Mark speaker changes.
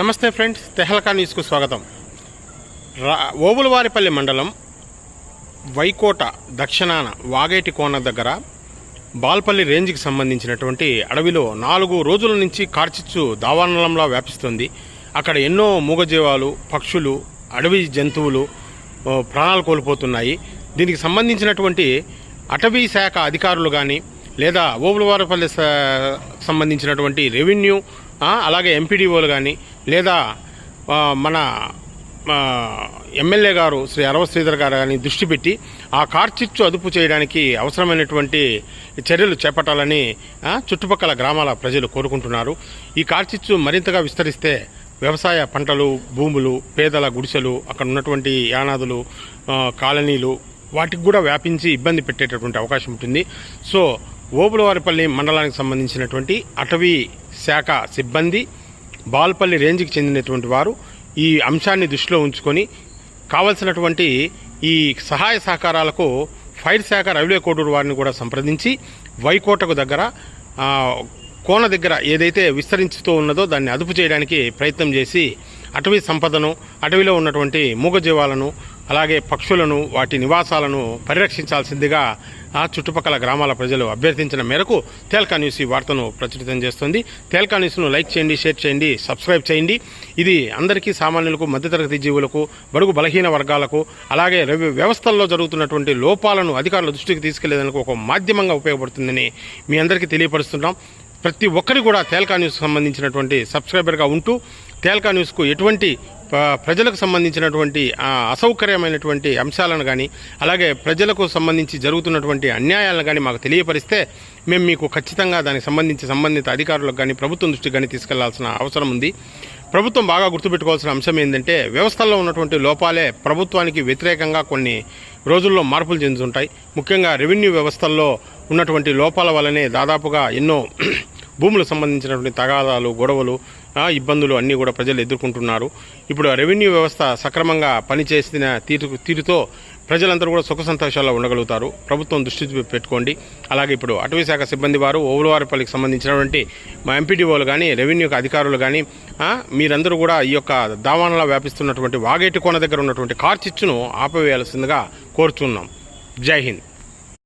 Speaker 1: నమస్తే ఫ్రెండ్స్ తెహల్కా న్యూస్కు స్వాగతం. రా ఓబులవారిపల్లి మండలం వైకోట దక్షిణాన వాగేటి కోన దగ్గర బాల్పల్లి రేంజ్కి సంబంధించినటువంటి అడవిలో నాలుగు రోజుల నుంచి కార్చిచ్చు దావానలంలా వ్యాపిస్తుంది. అక్కడ ఎన్నో మూగజీవాలు పక్షులు అడవి జంతువులు ప్రాణాలు కోల్పోతున్నాయి. దీనికి సంబంధించినటువంటి అటవీ శాఖ అధికారులు కానీ లేదా ఓబులవారిపల్లి సంబంధించినటువంటి రెవెన్యూ అలాగే ఎంపీడీఓలు కానీ లేదా మన ఎమ్మెల్యే గారు శ్రీ అరవ శ్రీధర్ గారు కానీ దృష్టి పెట్టి ఆ కార్చిచ్చు అదుపు చేయడానికి అవసరమైనటువంటి చర్యలు చేపట్టాలని చుట్టుపక్కల గ్రామాల ప్రజలు కోరుకుంటున్నారు. ఈ కార్చిచ్చు మరింతగా విస్తరిస్తే వ్యవసాయ పంటలు భూములు పేదల గుడిసెలు అక్కడ ఉన్నటువంటి యానాదులు కాలనీలు వాటికి కూడా వ్యాపించి ఇబ్బంది పెట్టేటటువంటి అవకాశం ఉంటుంది. సో ఓబులవారిపల్లి మండలానికి సంబంధించినటువంటి అటవీ శాఖ సిబ్బంది బాల్పల్లి రేంజ్కి చెందినటువంటి వారు ఈ అంశాన్ని దృష్టిలో ఉంచుకొని కావలసినటువంటి ఈ సహాయ సహకారాలకు ఫైర్ శాఖ రైల్వే కోటూరు వారిని కూడా సంప్రదించి వైకోటకు దగ్గర కోన దగ్గర ఏదైతే విస్తరించుతూ ఉన్నదో దాన్ని అదుపు చేయడానికి ప్రయత్నం చేసి అటవీ సంపదను అటవీలో ఉన్నటువంటి మూగజీవాలను అలాగే పక్షులను వాటి నివాసాలను పరిరక్షించాల్సిందిగా ఆ చుట్టుపక్కల గ్రామాల ప్రజలు అభ్యర్థించిన మేరకు తేల్కా న్యూస్ ఈ వార్తను ప్రచురితం చేస్తుంది. తేల్కా న్యూస్ను లైక్ చేయండి షేర్ చేయండి సబ్స్క్రైబ్ చేయండి. ఇది అందరికీ సామాన్యులకు మధ్యతరగతి జీవులకు బడుగు బలహీన వర్గాలకు అలాగే రవి వ్యవస్థల్లో జరుగుతున్నటువంటి లోపాలను అధికారుల దృష్టికి తీసుకెళ్ళేందుకు ఒక మాధ్యమంగా ఉపయోగపడుతుందని మీ అందరికీ తెలియపరుస్తున్నాం. ప్రతి ఒక్కరికి కూడా తేల్కా న్యూస్ సంబంధించినటువంటి సబ్స్క్రైబర్గా ఉంటూ తేల్కా న్యూస్కు ఎటువంటి ప్రజలకు సంబంధించినటువంటి అసౌకర్యమైనటువంటి అంశాలను కానీ అలాగే ప్రజలకు సంబంధించి జరుగుతున్నటువంటి అన్యాయాలను కానీ మాకు తెలియపరిస్తే మేము మీకు ఖచ్చితంగా దానికి సంబంధించి సంబంధిత అధికారులకు కానీ ప్రభుత్వం దృష్టికి కానీ తీసుకెళ్ళాల్సిన అవసరం ఉంది. ప్రభుత్వం బాగా గుర్తుపెట్టుకోవాల్సిన అంశం ఏంటంటే వ్యవస్థల్లో ఉన్నటువంటి లోపాలే ప్రభుత్వానికి వ్యతిరేకంగా కొన్ని రోజుల్లో మార్పులు చెందుతుంటాయి. ముఖ్యంగా రెవెన్యూ వ్యవస్థల్లో ఉన్నటువంటి లోపాల వల్లనే దాదాపుగా ఎన్నో భూములకు సంబంధించినటువంటి తగాదాలు గొడవలు ఇబ్బందులు అన్నీ కూడా ప్రజలు ఎదుర్కొంటున్నారు. ఇప్పుడు రెవెన్యూ వ్యవస్థ సక్రమంగా పనిచేసిన తీరు తీరుతో ప్రజలందరూ కూడా సుఖ సంతోషాల్లో ఉండగలుగుతారు. ప్రభుత్వం దృష్టి పెట్టుకోండి. అలాగే ఇప్పుడు అటవీ శాఖ సిబ్బంది వారు ఓవులవారిపల్లికి సంబంధించినటువంటి మా ఎంపీడీఓలు కానీ రెవెన్యూ అధికారులు కానీ మీరందరూ కూడా ఈ యొక్క దావాణలో వ్యాపిస్తున్నటువంటి వాగేటి కోన దగ్గర ఉన్నటువంటి కార్చిచ్చును ఆపివేయాల్సిందిగా కోరుచున్నాం. జై హింద్.